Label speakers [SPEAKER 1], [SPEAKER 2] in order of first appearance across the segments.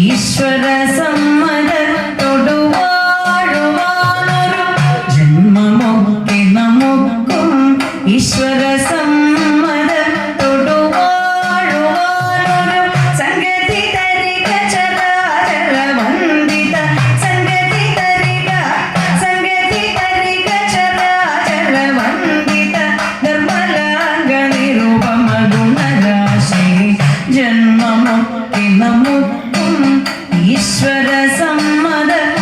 [SPEAKER 1] ഈശ്വര ജന്മമൊക്കെ നമുക്കും ഈശ്വര ഈശ്വര സമ്മതം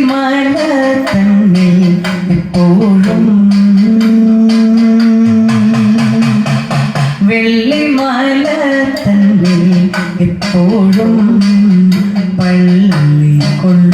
[SPEAKER 1] മഴ എപ്പോഴും വെള്ളിമല തന്നെ എപ്പോഴും പള്ളി കൊള്ള.